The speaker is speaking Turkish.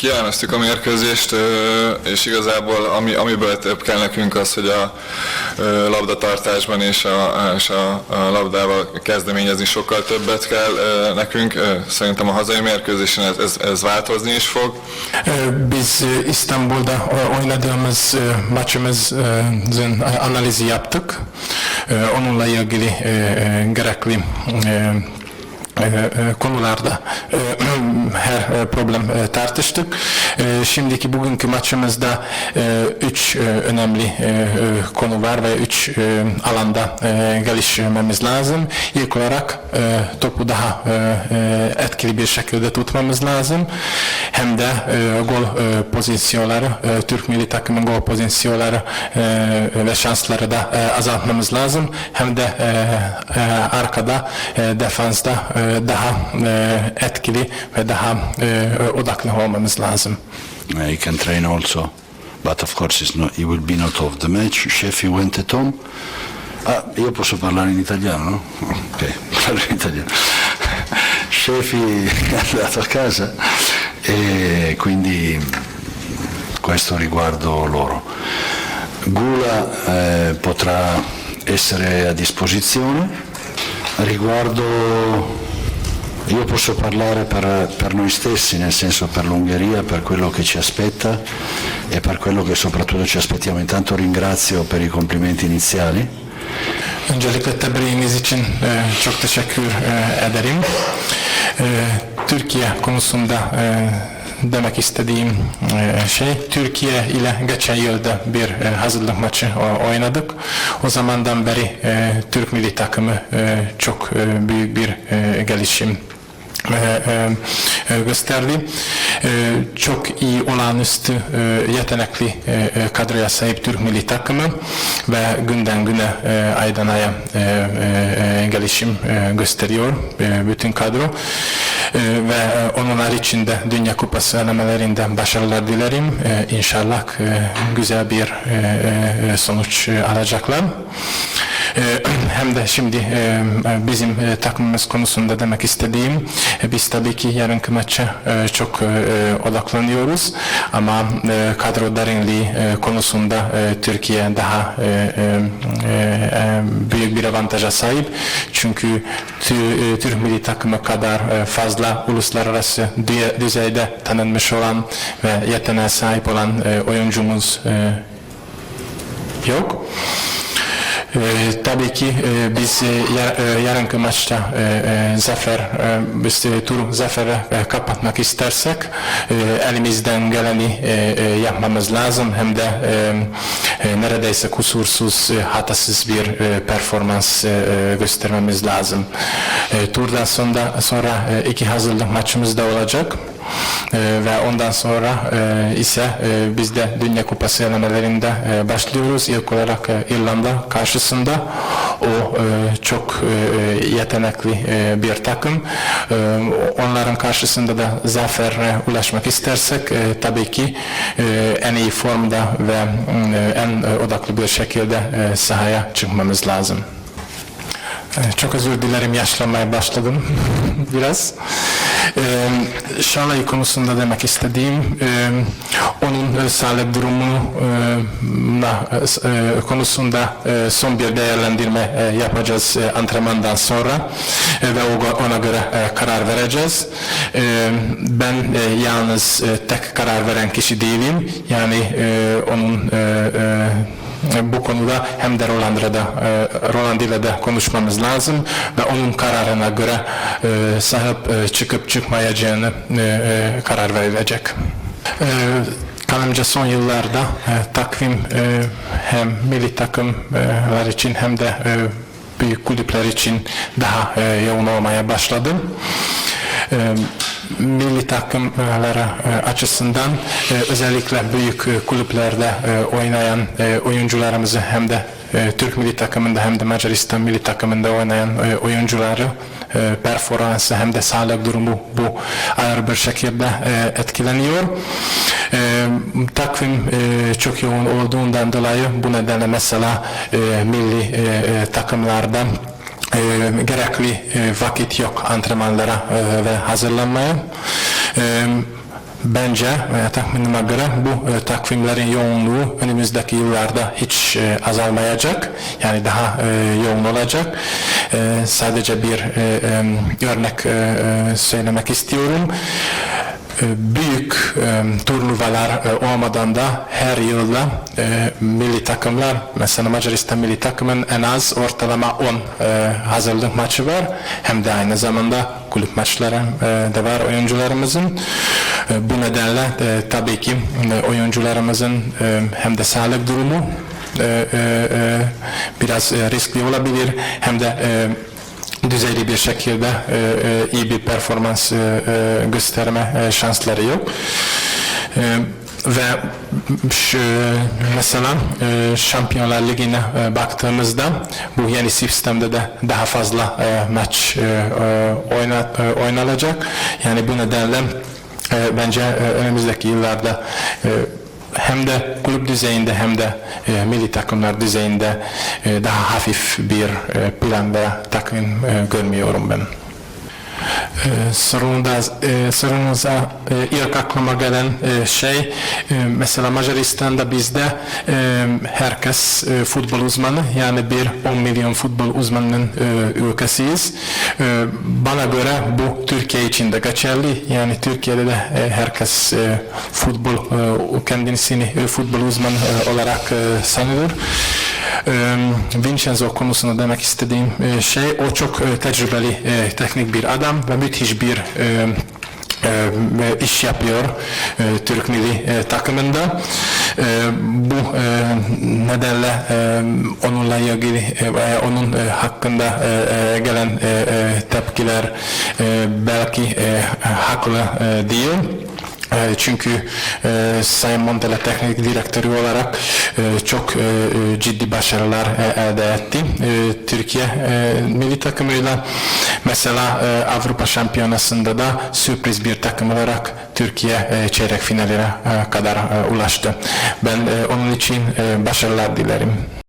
Kielmeztük a mérkőzést, és igazából ami, amiből több kell nekünk az, hogy a labdatartásban és a, és a, labdával kezdeményezni sokkal többet kell nekünk. Szerintem a hazai mérkőzésen ez, ez, ez változni is fog. Biz İstanbul'da oynadığımız maçımızın analizi yaptık. Onunla ilgili gerekli konularda her problem e, tartıştık. E, Şimdiki bugünkü maçımızda e, üç e, önemli e, e, konu var ve üç e, alanda e, gelişmemiz lazım. İlk olarak e, topu daha e, e, etkili bir şekilde tutmamız lazım. Hem de e, gol e, pozisyonları, e, Türk milli takımın gol pozisyonları e, ve şansları da e, azaltmamız lazım. Hem de e, e, arkada e, defansta e, daha e, etkili ve daha e, odaklı olmamız lazım. Uh, he can train also, but of course it's not, he will be not of the match. Sheffield went at home. Ah, io posso parlare in italiano, no? Ok, parlo in italiano. Sheffield è andato a casa e quindi questo riguardo loro. Gula eh, potrà essere a disposizione. Riguardo io posso parlare per, per noi stessi, nel senso per l'Ungheria, per quello che ci aspetta e per quello che soprattutto ci aspettiamo. Intanto ringrazio per i complimenti iniziali. Öncelikle tebriğiniz için e, çok teşekkür e, ederim. E, Türkiye konusunda e, demek istediğim e, şey Türkiye ile geçen yılda bir e, hazırlık maçı oynadık. O zamandan beri e, Türk milli takımı çok büyük bir gelişim e, e, e, gösterdi. E, çok iyi olağanüstü e, yetenekli e, e, kadroya sahip Türk milli takımı ve günden güne e, aydan aya e, gelişim gösteriyor bütün kadro. Ve onlar için de Dünya Kupası elemelerinden başarılar dilerim. E, inşallah güzel bir sonuç alacaklar. E, hem de şimdi e, bizim e, takımımız konusunda demek istediğim e, biz tabii ki yarınki maça e, çok e, odaklanıyoruz ama e, kadro derinliği e, konusunda e, Türkiye daha e, e, e, büyük bir avantaja sahip çünkü tü- e, Türk milli takımı kadar e, fazla uluslararası düzeyde tanınmış olan ve yeteneğe sahip olan e, oyuncumuz e, yok. Ee, tabii ki e, biz e, yar, e, yarınki maçta e, e, zafer, e, biz e, turu zafere e, kapatmak istersek e, elimizden geleni e, e, yapmamız lazım. Hem de e, e, neredeyse kusursuz, e, hatasız bir e, performans e, e, göstermemiz lazım. E, turdan sonra, sonra e, iki hazırlık maçımız da olacak. Ee, ve ondan sonra e, ise e, biz de Dünya Kupası elemelerinde e, başlıyoruz. İlk olarak e, İrlanda karşısında o e, çok e, yetenekli e, bir takım. E, onların karşısında da zafere ulaşmak istersek e, tabii ki e, en iyi formda ve e, en e, odaklı bir şekilde e, sahaya çıkmamız lazım. Ee, Çok özür dilerim yaşlanmaya başladım biraz. Ee, Şalay konusunda demek istediğim e, onun e, sağlık durumu e, e, konusunda e, son bir değerlendirme e, yapacağız e, antrenmandan sonra E, ve ona göre e, karar vereceğiz. E, Ben e, yalnız e, tek karar veren kişi değilim. Yani e, onun e, e, bu konuda hem de Roland'la da e, Roland ile de konuşmamız lazım ve onun kararına göre e, sahip e, çıkıp çıkmayacağını karar verilecek. Kanımca son yıllarda takvim hem milli takımlar için hem de büyük kulüpler için daha yoğun olmaya başladı. E, milli takımlara e, açısından e, özellikle büyük e, kulüplerde oynayan oyuncularımızı hem de Türk milli takımında hem de Macaristan milli takımında oynayan oyuncuları performansı hem de sağlık durumu bu ağır bir şekilde etkileniyor. Takvim çok yoğun olduğundan dolayı bu nedenle mesela milli e, e, e, gerekli e, vakit yok antrenmanlara e, ve hazırlanmaya. E, Bence veya tahminime göre bu e, takvimlerin yoğunluğu önümüzdeki yıllarda hiç e, azalmayacak. Yani daha e, yoğun olacak. E, sadece bir e, e, örnek e, e, söylemek istiyorum. E, büyük e, turnuvalar e, olmadan da her yılda milli takımlar mesela Macaristan milli takımın en az ortalama 10 e, hazırlık maçı var. Hem de aynı zamanda kulüp maçları de var oyuncularımızın. Bu nedenle tabii ki oyuncularımızın hem de sağlık durumu biraz riskli olabilir. Hem de düzeyli bir şekilde e, e, iyi bir performans e, e, gösterme e, şansları yok. E, ve şu, mesela e, Şampiyonlar Ligi'ne e, baktığımızda bu yeni sistemde de daha fazla e, maç e, e, oyna, e, oynanacak. Yani bu nedenle e, bence e, önümüzdeki yıllarda e, hem de kulüp düzeyinde hem de e, milli takımlar düzeyinde e, daha hafif bir e, plan ve takvim e, görmüyorum ben. Ee, sorunda, e, sorunuza e, ilk aklıma gelen e, şey e, mesela Macaristan'da bizde e, herkes e, futbol uzmanı yani bir 10 milyon futbol uzmanının e, ülkesiyiz. E, bana göre bu Türkiye için de geçerli yani Türkiye'de de e, herkes e, futbol e, kendisini e, futbol uzmanı e, olarak e, sanıyor. E, Vincenzo konusunda demek istediğim e, şey o çok e, tecrübeli e, teknik bir adam ve müthiş bir iş yapıyor Türk milli takımında. Bu nedenle onunla ilgili onun hakkında gelen tepkiler belki haklı değil. E, Çünkü e, Sayın Montella teknik direktörü olarak e, çok ciddi başarılar elde etti. Türkiye milli takımıyla mesela Avrupa Şampiyonası'nda da sürpriz bir takım olarak Türkiye çeyrek finaline kadar ulaştı. Ben onun için başarılar dilerim.